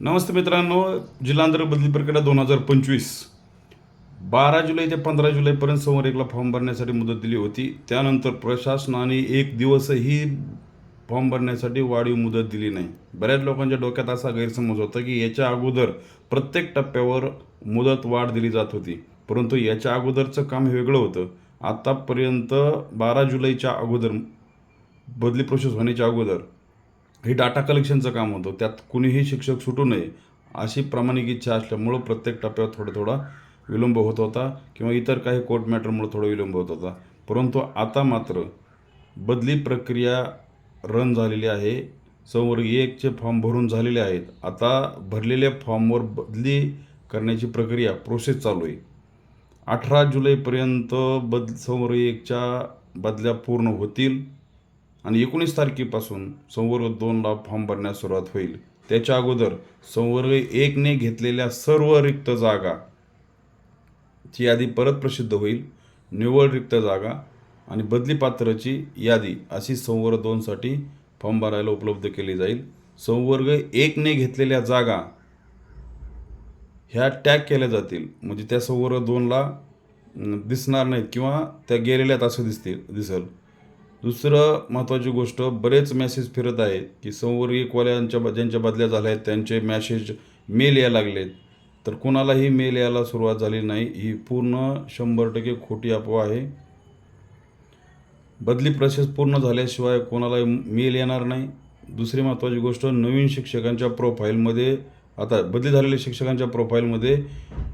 नमस्ते मित्रांनो जिल्हांतर बदली प्रक्रिया दोन हजार पंचवीस. बारा जुलै ते पंधरा जुलैपर्यंत समोर एकला फॉर्म भरण्यासाठी मुदत दिली होती. त्यानंतर प्रशासनाने एक दिवसही फॉर्म भरण्यासाठी वाढीव मुदत दिली नाही. बऱ्याच लोकांच्या डोक्यात असा गैरसमज होता की याच्या अगोदर प्रत्येक टप्प्यावर मुदत वाढ दिली जात होती. परंतु याच्या अगोदरचं काम हे वेगळं होतं. आत्तापर्यंत बारा जुलैच्या अगोदर बदली प्रोसेस होण्याच्या अगोदर हे डाटा कलेक्शनचं काम होतं. त्यात कुणीही शिक्षक सुटू नये अशी प्रामाणिक इच्छा असल्यामुळं प्रत्येक टप्प्यावर थोडा थोडा विलंब होत होता किंवा इतर काही कोर्ट मॅटरमुळे थोडा विलंब होत होता. परंतु आता मात्र बदली प्रक्रिया रन झालेली आहे. संवर्ग एकचे फॉर्म भरून झालेले आहेत. आता भरलेल्या फॉर्मवर बदली करण्याची प्रक्रिया प्रोसेस चालू आहे. अठरा जुलैपर्यंत बद संवर्ग एकच्या बदल्या पूर्ण होतील. आणि एकोणीस तारखेपासून संवर्ग दोनला फॉर्म भरण्यास सुरुवात होईल. त्याच्या अगोदर संवर्ग एकने घेतलेल्या सर्व रिक्त जागा ची यादी परत प्रसिद्ध होईल. निव्वळ रिक्त जागा आणि बदली पात्राची यादी अशी संवर्ग दोनसाठी फॉर्म भरायला उपलब्ध केली जाईल. संवर्ग एकने घेतलेल्या जागा ह्या टॅग केल्या जातील. म्हणजे त्या संवर्ग दोनला दिसणार नाहीत किंवा त्या गेलेल्यात असं दिसतील दिसेल. दुसरं महत्त्वाची गोष्ट बरेच मॅसेज फिरत आहेत की संवर्गिकवाल्यांच्या ब- ज्यांच्या बदल्या झाल्या आहेत त्यांचे मॅसेज मेल यायला लागलेत. तर कुणालाही मेल यायला सुरुवात झाली नाही ही पूर्ण शंभर टक्के खोटी अफवा आहे. बदली प्रोसेस पूर्ण झाल्याशिवाय कोणालाही मेल येणार नाही. दुसरी महत्त्वाची गोष्ट नवीन शिक्षकांच्या प्रोफाईलमध्ये आता बदली झालेल्या शिक्षकांच्या प्रोफाईलमध्ये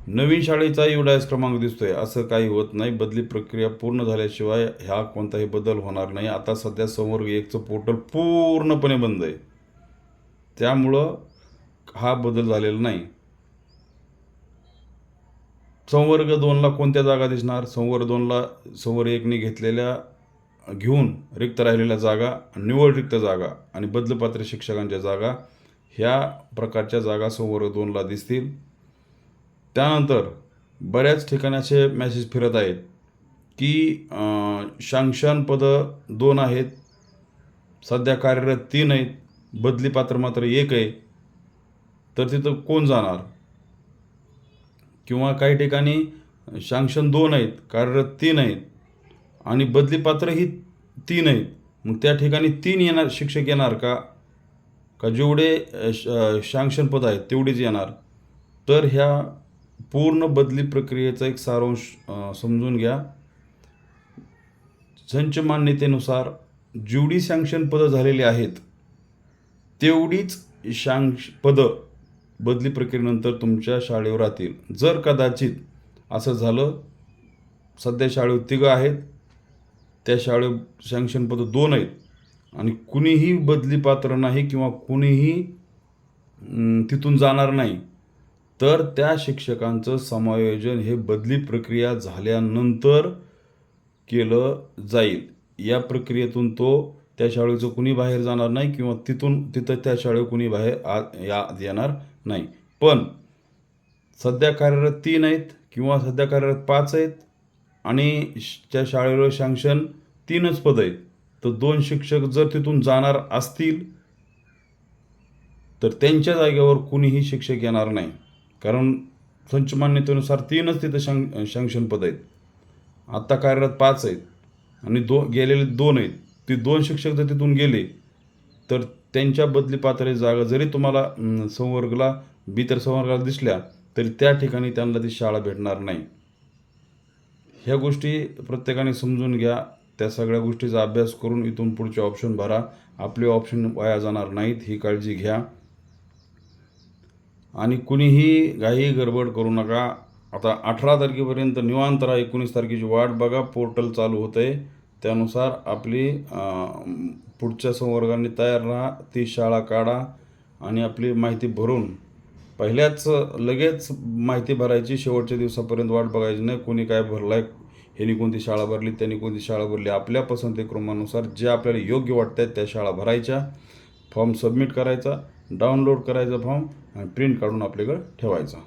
नवीन शाळेचा युडायस क्रमांक दिसतोय. असं काही होत नाही. बदली प्रक्रिया पूर्ण झाल्याशिवाय ह्या कोणताही बदल होणार नाही. आता सध्या संवर्ग एकचं पोर्टल पूर्णपणे बंद आहे. त्यामुळं हा बदल झालेला नाही. संवर्ग दोनला कोणत्या जागा दिसणार? संवर्ग दोनला संवर्ग एकने घेतलेल्या घेऊन रिक्त राहिलेल्या जागा निवड रिक्त जागा आणि बदलपात्र शिक्षकांच्या जागा ह्या प्रकारच्या जागा संवर्ग दोनला दिसतील. त्यानंतर बऱ्याच ठिकाणी असे मॅसेज फिरत आहेत की अं, पदं दोन आहेत सध्या कार्यरत तीन आहेत बदली पात्र मात्र एक आहे. तर तिथं कोण जाणार? किंवा काही ठिकाणी शांक्शन दोन आहेत कार्यरत तीन आहेत आणि बदली पात्र ही तीन आहेत. मग त्या ठिकाणी तीन येणार शिक्षक येणार का? का जेवढे श- शांक्शन पद आहेत तेवढेच येणार? तर ह्या पूर्ण बदली प्रक्रियेचा एक सारांश समजून घ्या. संच मान्यतेनुसार जेवढी सँक्शन पदं झालेली आहेत तेवढीच शांक्ष पदं बदली प्रक्रियेनंतर तुमच्या शाळेवर राहतील. जर कदाचित असं झालं सध्या शाळेवर तिघं आहेत त्या शाळे सँक्शन पदं दोन आहेत आणि कुणीही बदली पात्र नाही किंवा कुणीही तिथून जाणार नाही तर त्या शिक्षकांचं समायोजन हे बदली प्रक्रिया झाल्यानंतर केलं जाईल. या प्रक्रियेतून तो त्या शाळेचं कुणी बाहेर जाणार नाही किंवा तिथून तिथं त्या शाळेवर कुणी बाहेर आ या येणार नाही. पण सध्या कार्यरत तीन आहेत किंवा सध्या कार्यरत पाच आहेत आणि श- त्या शाळेवर शांक्शन तीनच पद आहेत. तर दोन शिक्षक जर तिथून जाणार असतील तर त्यांच्या जागेवर कुणीही शिक्षक येणार नाही. कारण संच मान्यतेनुसार तीनच तिथं शं सँक्शन पद आहेत. आत्ता कार्यरत पाच आहेत. आणि दो गेलेले दोन आहेत. ते दोन शिक्षक जर तिथून गेले तर त्यांच्या बदली पात्र जागा जरी तुम्हाला अं, संवर्गला बितर संवर्गाला दिसल्या तरी त्या ठिकाणी त्यांना ती शाळा भेटणार नाही. ह्या गोष्टी प्रत्येकाने समजून घ्या. त्या सगळ्या गोष्टीचा अभ्यास करून इथून पुढचे ऑप्शन भरा. आपले ऑप्शन वाया जाणार नाहीत. ही काळजी घ्या. आणि कुणीही घाई गडबड करू नका. आता अठरा तारखेपर्यंत निवांत राहा. एकोणीस तारखेची वाट बघा. पोर्टल चालू होतं आहे त्यानुसार आपली पुढच्या संवर्गाने तयार राहा. ती शाळा काढा आणि आपली माहिती भरून. पहिल्याच लगेच माहिती भरायची. शेवटच्या दिवसापर्यंत वाट बघायची नाही. कोणी काय भरलं आहे ह्यांनी कोणती शाळा भरली? त्यांनी कोणती शाळा भरली? आपल्या पसंतीक्रमानुसार जे आपल्याला योग्य वाटत त्या शाळा भरायच्या. फॉर्म सबमिट करायचा. डाउनलोड करायचा फॉर्म आणि प्रिंट काढून आपल्याकडं ठेवायचा.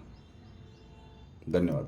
धन्यवाद.